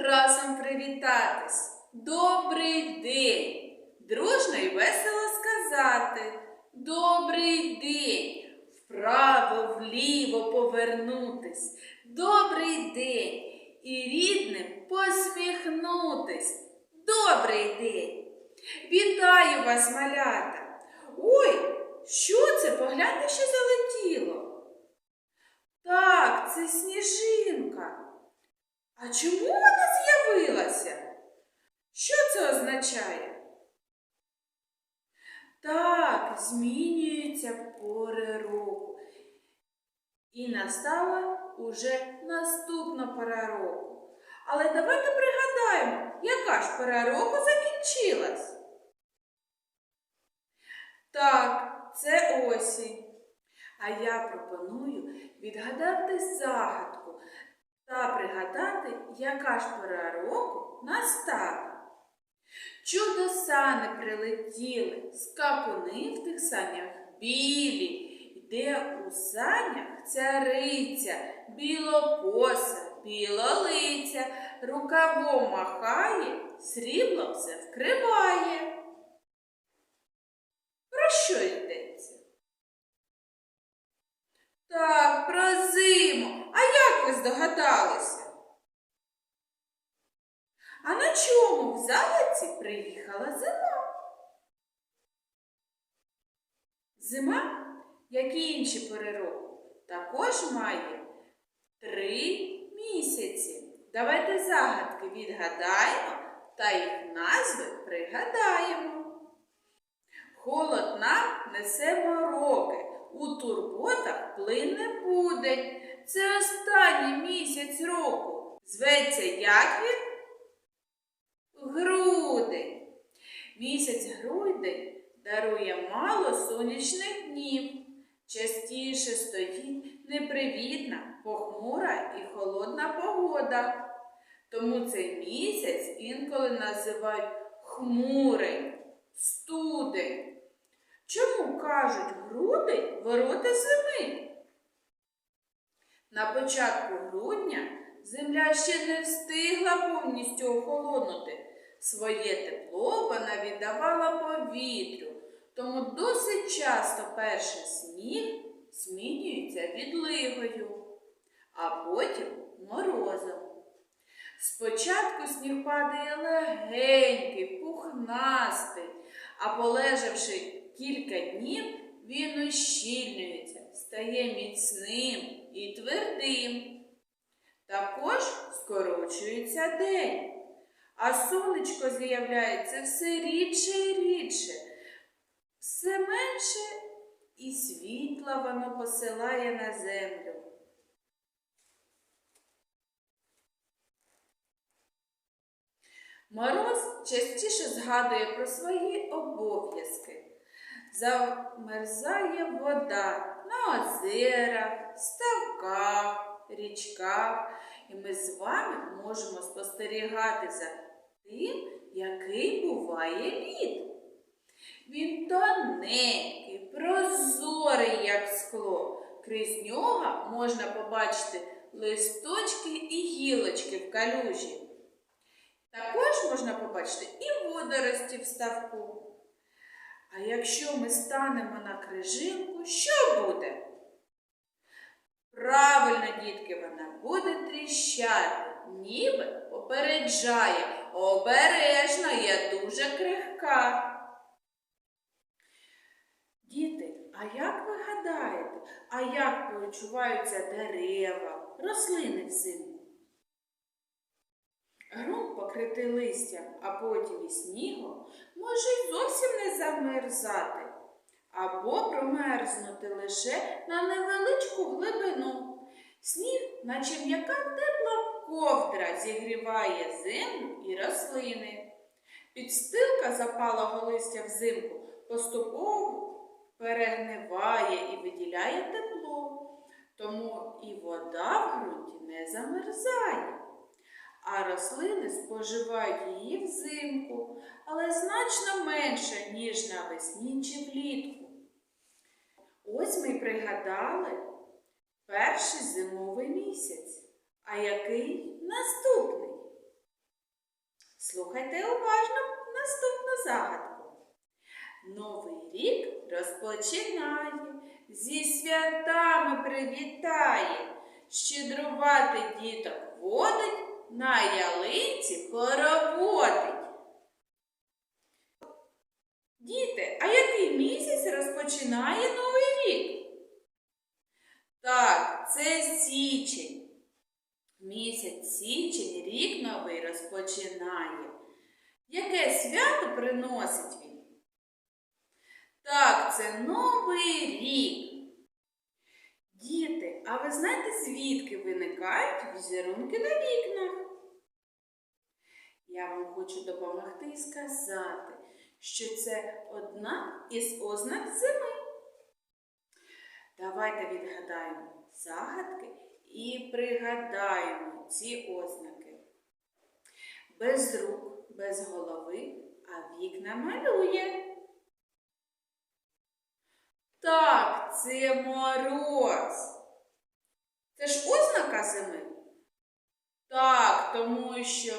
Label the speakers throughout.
Speaker 1: разом привітатись. Добрий день! Дружно і весело сказати. Добрий день! Вправо, вліво повернутись. Добрий день! І рідним посміхнутись. Добрий день! Вітаю вас, малята! Ой, що це? Погляньте, що залетіло. Так, це сніжинка. А чому вона з'явилася? Що це означає? Так, змінюються пори року. І настала уже наступна пора року. Але давайте пригадаємо, яка ж пора року закінчилась. Так, це осінь. А я пропоную відгадати загадку та пригадати, яка ж пора року настала. Чудо сани прилетіли, скакуни в тих санях білі, йде у санях цариця, білокоса, білолиця, рукавом махає, сріблом все вкриває. Про що йдеться? Так, про зиму. А як ви здогадалися? А на чому в залиці приїхала зима? Зима, як і інші пори року, також має три місяці. Давайте загадки відгадаємо та їх назви пригадаємо. Холод нам несе мороки, у турботах плине будень. Це останній місяць року. Зветься як він? Грудень. Місяць грудень дарує мало сонячних днів. Частіше стоїть непривітна, похмура і холодна погода. Тому цей місяць інколи називають хмурень, студень. Чому кажуть грудень ворота зими? На початку грудня земля ще не встигла повністю охолонути. Своє тепло вона віддавала повітрю, тому досить часто перший сніг змінюється відливою, а потім морозом. Спочатку сніг падає легенький, пухнастий, а полежавши кілька днів, він ущільнюється, стає міцним і твердим. Також скорочується день, а сонечко з'являється все рідше і рідше, все менше і світла воно посилає на землю. Мороз частіше згадує про свої обов'язки. Замерзає вода на озерах, ставках, річках, і ми з вами можемо спостерігати за тим, який буває лід. Він тоненький, прозорий, як скло. Крізь нього можна побачити листочки і гілочки в калюжі. Також можна побачити і водорості в ставку. А якщо ми станемо на крижинку, що буде? Правильно, дітки, вона буде тріщати, ніби попереджає. Обережно, я дуже крихка. Діти, а як ви гадаєте, а як почуваються дерева, рослини взимку? Грунт покритий листям, а потім і снігом, може й зовсім не замерзати, або промерзнути лише на невеличку глибину. Сніг, наче м'яка тепла ковдра, зігріває землю і рослини. Підстилка запалого листя взимку поступово перегниває і виділяє тепло, тому і вода в ґрунті не замерзає а рослини споживають її взимку, але значно менше, ніж навесні чи влітку. Ось ми пригадали перший зимовий місяць. А який наступний? Слухайте уважно наступну загадку. Новий рік розпочинає, зі святами привітає, щедрувати діток водить, на ялинці хороводить. Діти, а який місяць розпочинає новий рік? Так, це січень. Місяць січень рік новий розпочинає. Яке свято приносить він? Так, це новий рік. Діти, а ви знаєте, звідки виникають візерунки на вікнах? Я вам хочу допомогти і сказати, що це одна із ознак зими. Давайте відгадаємо загадки і пригадаємо ці ознаки. Без рук, без голови, а вікна малює. Так, це мороз. Це ж ознака зими? Так, тому що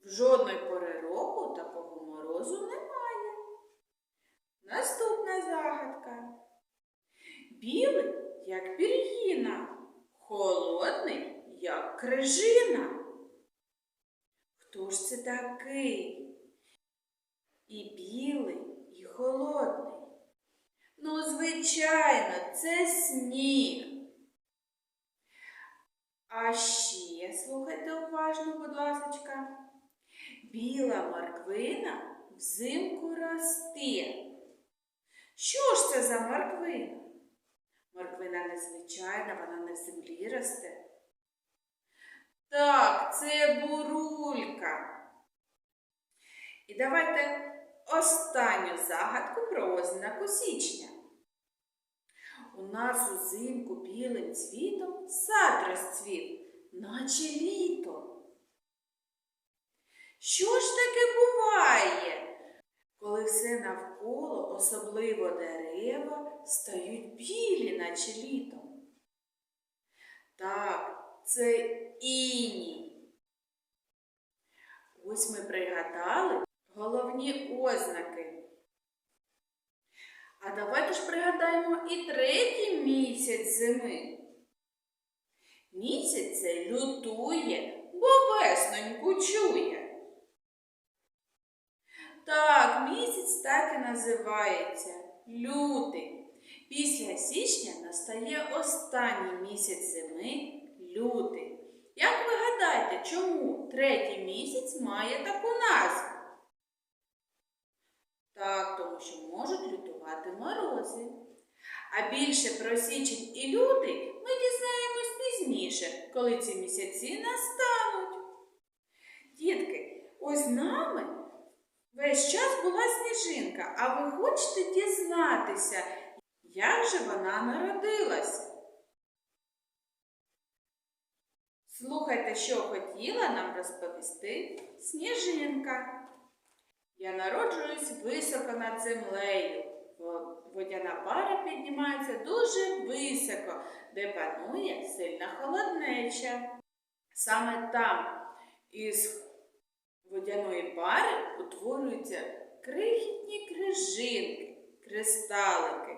Speaker 1: в жодної пори року такого морозу немає. Наступна загадка. Білий, як пір'їна, холодний, як крижина. Хто ж це такий? І білий, і холодний. Ну, звичайно, це сніг. А ще слухайте уважно, будь ласка. Біла морквина взимку росте. Що ж це за морквина? Морквина незвичайна, вона не в землі росте. Так, це бурулька. І давайте останню загадку про ознаку січня. У нас узимку білим цвітом сад розцвів, наче літо. Що ж таке буває, коли все навколо, особливо дерева, стають білі, наче літом? Так, це іній. Ось ми пригадали головні ознаки. А давайте ж пригадаємо і третій місяць зими. Місяць цей лютує, бо весноньку чує. Так, місяць так і називається лютий. Після січня настає останній місяць зими лютий. Як ви гадаєте, чому третій місяць має таку назву? Так, тому що можуть лютувати морози. А більше про січень і лютий ми дізнаємось пізніше, коли ці місяці настануть. Дітки, ось нами весь час була сніжинка, а ви хочете дізнатися, як же вона народилася? Слухайте, що хотіла нам розповісти сніжинка. Я народжуюсь високо над землею. Водяна пара піднімається дуже високо, де панує сильна холоднеча. Саме там із водяної пари утворюються крихітні крижинки, кристалики.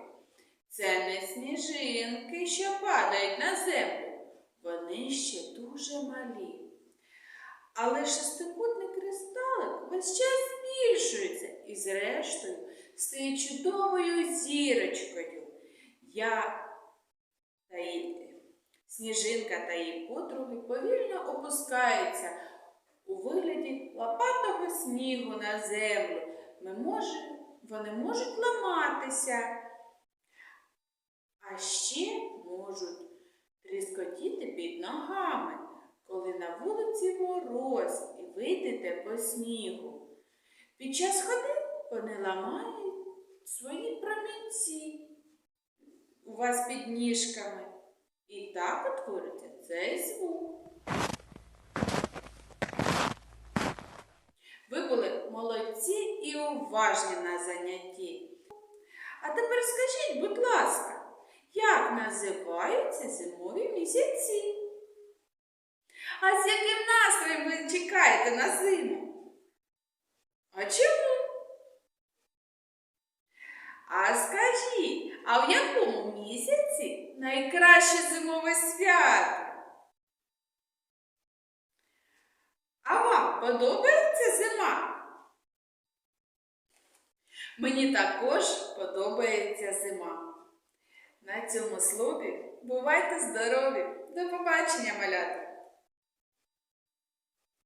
Speaker 1: Це не сніжинки, що падають на землю. Вони ще дуже малі. Але шестикутний кристалик весь час збільшується і, зрештою, стає чудовою зірочкою. Я та її сніжинка та її подруги повільно опускаються у вигляді лопатого снігу на землю. Ми може, вони можуть ламатися, а ще можуть тріскотіти під ногами коли на вулиці мороз і вийдете по снігу. Під час ходи вони ламають свої промінці у вас під ніжками. І так утвориться цей звук. Ви були молодці і уважні на занятті. А тепер скажіть, будь ласка, як називаються зимові місяці? А з яким настроєм ви чекаєте на зиму? А чому? А скажіть, а в якому місяці найкраще зимове свято? А вам подобається зима? Мені також подобається зима. На цьому слові бувайте здорові! До побачення, малята!